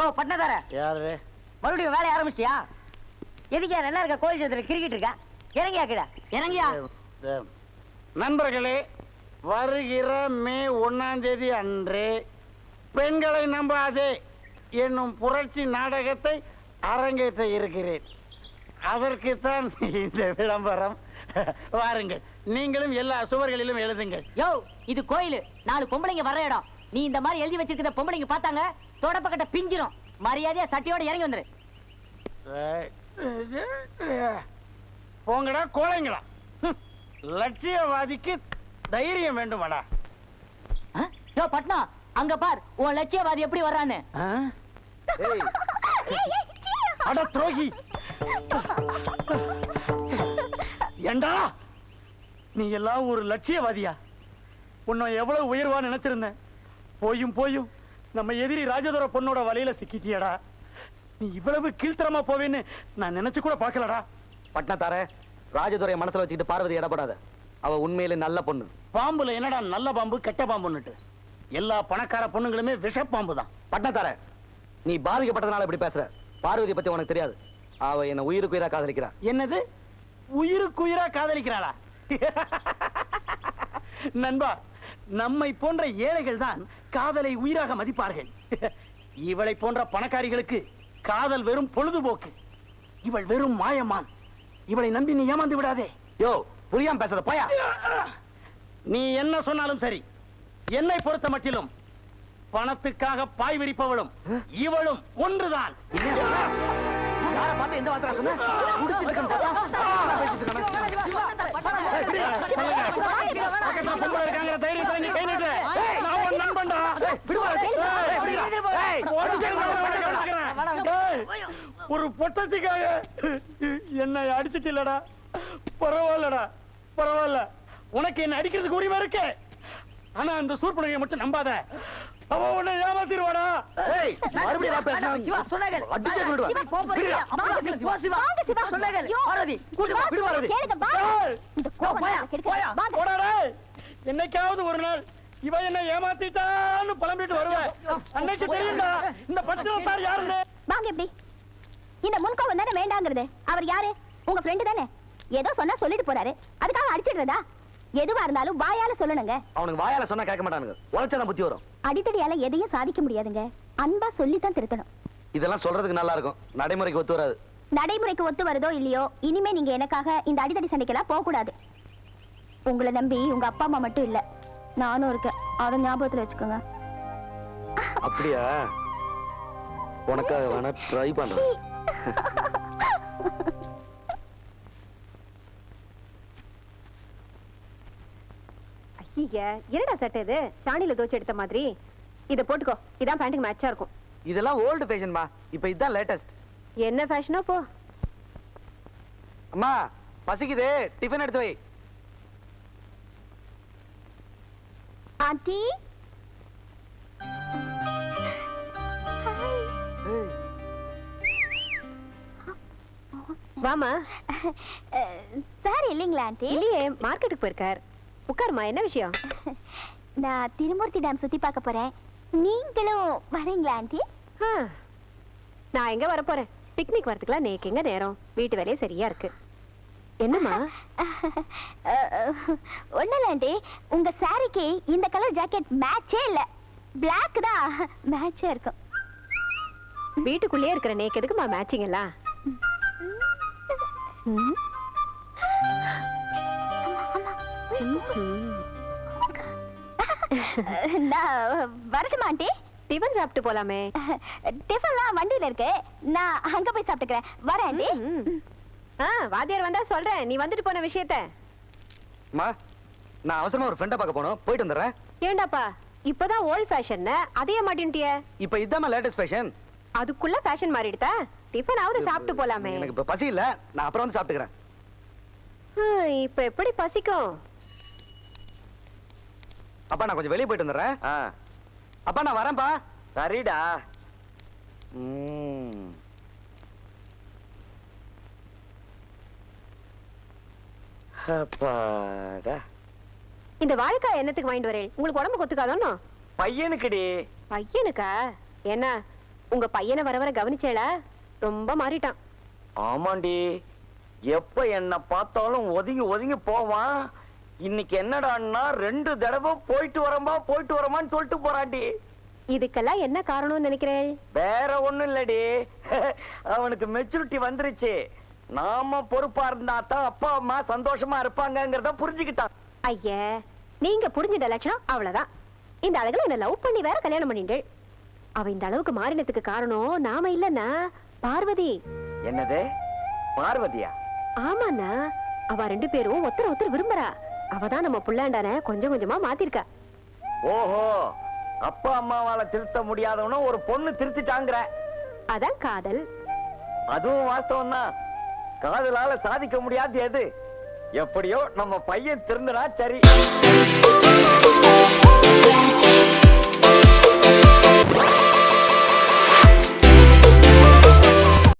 யோ யாரு? மறுபடியும் வேலைய ஆரம்பிச்சியா எதுக்கியா நல்லா இருக்க கோயில் சேர்த்துல கிரிக்கெட் இருக்கா? இறங்கியா கிடா இறங்கியா? நண்பர்களே வருகிற மே ஒன்னாம் தேதி அன்று பெண்களை நம்பாதே என்னும் புரட்சி நாடகத்தை அரங்கேற்ற இருக்கிறேன். அதற்குத்தான் இந்த விளம்பரம். வாருங்கள் நீங்களும் எல்லா சுவர்களிலும் எழுதுங்கள். யோ இது கோயில். நாலு பொம்பளைங்க வர்ற இடம். நீ இந்த மாதிரி எழுதி வச்சிருக்கிற பொம்பளைங்க பார்த்தாங்க? தொடப்பக்கட்ட பிஞ்சிரும். மரியாதையா சட்டியோட இறங்கி வந்துரு. போங்கடா கோழைங்களா. லட்சியவாதிக்கு தைரியம் வேண்டுமாடா. ஆ? யோ பட்னா அங்க பார் உன் லட்சியவாதி எப்படி வர்றான்னு. அட துரோகி. ஏண்டா? நீ எல்லாம் ஒரு லட்சியவாதியா? உன்னை எவ்வளவு உயர்வா நினைச்சிருந்தேன். போயும் போயும். நம்ம எதிரி ராஜதுர பொண்ணோட வலையில சிக்கிட்டியடா. நீ இவ்வளவு கீழ்த்தரமா போவேன்னு நான் நினைச்சு கூட பார்க்கலடா. பட்னத்தார ராஜதுரைய மனசுல வச்சுக்கிட்டு பார்வதி இடப்படாத. அவ உண்மையிலே நல்ல பொண்ணு. பாம்புல என்னடா நல்ல பாம்பு கெட்ட பாம்புன்னுட்டு. எல்லா பணக்கார பொண்ணுங்களுமே விஷ பாம்பு தான் பட்னத்தார நீ பாதிக்கப்பட்டதுனால இப்படி பேசுற. பார்வதி பத்தி உனக்கு தெரியாது. அவ என்ன உயிருக்கு உயிரா காதலிக்கிறா. என்னது? உயிருக்கு உயிரா காதலிக்கிறாளா? நண்பா நம்மை போன்ற ஏழைகள் தான் காதலை உயிராக மதிப்பார்கள். இவளை போன்ற பணக்காரிகளுக்கு காதல் வெறும் பொழுதுபோக்கு. இவள் வெறும் மாயமான் இவளை நம்பி நீ ஏமாந்து விடாதே. யோ புரியாம பேசுறத போயா. நீ என்ன சொன்னாலும் சரி. என்னை பொறுத்த மட்டிலும் பணத்துக்காக பாய் விரிப்பவளும் இவளும் ஒன்றுதான். யார பார்த்து எந்த வார்த்தை தைரியத்துல நீ கை நீட்டு. நான் உன் நண்பன்டா. ஒரு பொட்டத்துக்காக என்னை அடிச்சிட்டு இல்லடா பரவாயில்லடா பரவாயில்ல உனக்கு என்ன அடிக்கிறதுக்கு உரிமை இருக்கு ஆனா அந்த சூர்பனையை மட்டும் நம்பாத அவ உன்னை ஏமாத்திடுவாடா ஏய், மறுபடியும் நான் பேசினா சிவா, சொன்னார்கள். அடிச்சே கொன்னுடுவேன். சிவா, போ, போறியா? அம்மா, போ, சிவா. சொன்னார்கள். பார்வதி, கூட்டு போ. விடு பார்வதி. ஏய், போ, போயா, போயா. போடா டேய். என்னைக்காவது ஒரு நாள் இவ என்ன ஏமாத்திட்டான்னு புலம்பிட்டு வருவேன். அன்னைக்கு தெரியும்டா இந்த பத்திரத்தார் யாருன்னு. வாங்க எப்படி? இந்த முன்கோவம் தானே வேண்டாங்கிறது. அவர் யாரு? உங்க ஃப்ரெண்டு தானே? ஏதோ சொன்னா சொல்லிட்டு போறாரு. அதுக்காக அடிச்சிடுறதா? எதுவா இருந்தாலும் வாயால சொல்லணுங்க. அவனுக்கு வாயால சொன்னா கேட்க மாட்டானுங்க. உழைச்சாதான் புத்தி வரும். அடித்தடியால எதையும் சாதிக்க முடியாதுங்க. அன்பா சொல்லித்தான் திருத்தணும். இதெல்லாம் சொல்றதுக்கு நல்லா இருக்கும். நடைமுறைக்கு ஒத்து வராது. நடைமுறைக்கு ஒத்து வருதோ இல்லையோ இனிமே நீங்க எனக்காக இந்த அடித்தடி சண்டைக்கெல்லாம் போக கூடாது உங்களை நம்பி உங்க அப்பா அம்மா மட்டும் இல்ல. நானும் இருக்கேன். அதை ஞாபகத்துல வச்சுக்கோங்க. அப்படியா? உனக்காக வேணா ட்ரை பண்றேன். ஐயா என்னடா சட்டை இது? சாணியில தோச்சு எடுத்த மாதிரி. இத போட்டுக்கோ. இதான் பேண்ட்டுக்கு மேட்சா இருக்கும். இதெல்லாம் ஓல்டு ஃபேஷன்மா இப்ப இதான் லேட்டஸ்ட் என்ன ஃபேஷனோ போ. அம்மா பசிக்குது. டிஃபன் எடுத்து வை. ஆண்டி? வாமா சார் இல்லைங்களா ஆண்டி? இல்லையே மார்க்கெட்டுக்கு போயிருக்கார். உட்காருமா என்ன விஷயம்? நான் திருமூர்த்தி டேம் சுத்தி பார்க்க போறேன். நீங்களும் வரீங்களா ஆண்டி? நான் எங்க வர போறேன்? பிக்னிக் வரதுக்குலாம் நேக்கு எங்க நேரம்? வீட்டு வேலையே சரியா இருக்கு. என்னம்மா? ஆண்டி. உங்க சாரிக்கு இந்த கலர் ஜாக்கெட் மேட்சே இல்ல. Black தான் மேட்சா இருக்கும். வீட்டுக்குள்ளேயே இருக்கிற நேக்கு எதுக்குமா மேட்சிங் எல்லாம். நான் வரட்டுமா ஆண்டி? டிஃபன் சாப்பிட்டு போலாமே. டிஃபன்லாம் வண்டியில இருக்கு. நான் அங்க போய் சாப்பிட்டுக்கிறேன். வரேன் வாத்தியார் வந்தா சொல்றேன். நீ வந்துட்டு போன விஷயத்த. அம்மா நான் அவசரமா ஒரு ஃப்ரெண்டை பார்க்க போனோம். போயிட்டு வந்துடுறேன். ஏண்டாப்பா இப்பதான் ஓல்ட் ஃபேஷன் அதையே மாட்டின்ட்டிய. இப்ப இதான் லேட்டஸ்ட் ஃபேஷன் அதுக்குள்ள ஃபேஷன் மாறிடுதா? டிஃபன் ஆவது சாப்பிட்டு போலாமே. எனக்கு இப்ப பசி இல்ல. நான் அப்புறம் வந்து சாப்பிட்டுக்கிறேன். இப்ப எப்படி பசிக்கும்? அப்பா நான் கொஞ்சம் வெளியே போயிட்டு வந்துடுறேன். அப்பா நான் வரேன்ப்பா. சரிடா. அப்பாடா. இந்த வாழைக்காய் என்னத்துக்கு வாங்கிட்டு வரேன்? உங்களுக்கு உடம்பு கொத்துக்காதோன்னு பையனுக்குடி. பையனுக்கா? என்ன உங்க பையனை வர வர கவனிச்சேளா ரொம்ப மாறிட்டான். ஆமாண்டி. எப்ப என்ன பார்த்தாலும் ஒதுங்கி ஒதுங்கி போவான். இன்னைக்கு என்னடான்னா ரெண்டு தடவை போயிட்டு வரமா போயிட்டு வரமான்னு சொல்லிட்டு போறாண்டி. இதுக்கெல்லாம் என்ன காரணம்னு நினைக்கிறேன்? வேற ஒண்ணும் இல்லடி. அவனுக்கு மெச்சூரிட்டி வந்துருச்சு. நாம பொறுப்பா இருந்தா தான் அப்பா அம்மா சந்தோஷமா இருப்பாங்கங்கறத புரிஞ்சுக்கிட்டான். ஐய நீங்க புரிஞ்சிட்ட லட்சணம் அவ்வளவுதான். இந்த அழகுல என்ன லவ் பண்ணி வேற கல்யாணம் பண்ணிட்டு அவ இந்த அளவுக்கு மாறினதுக்கு காரணம் நாம இல்லன்னா பார்வதி. என்னது? பார்வதியா? ஆமாண்ணா அவ ரெண்டு பேரும் ஒருத்தர் ஒருத்தர் விரும்புறா. அவதான் நம்ம புள்ளாண்டான கொஞ்சம் கொஞ்சமா மாத்திருக்கா. ஓஹோ அப்பா அம்மாவால திருத்த முடியாதவன ஒரு பொண்ணு திருத்திட்டாங்கிற. அதான் காதல். அதுவும் வாஸ்தவம் தான் காதலால சாதிக்க முடியாது எது? எப்படியோ நம்ம பையன் திருந்தனா சரி.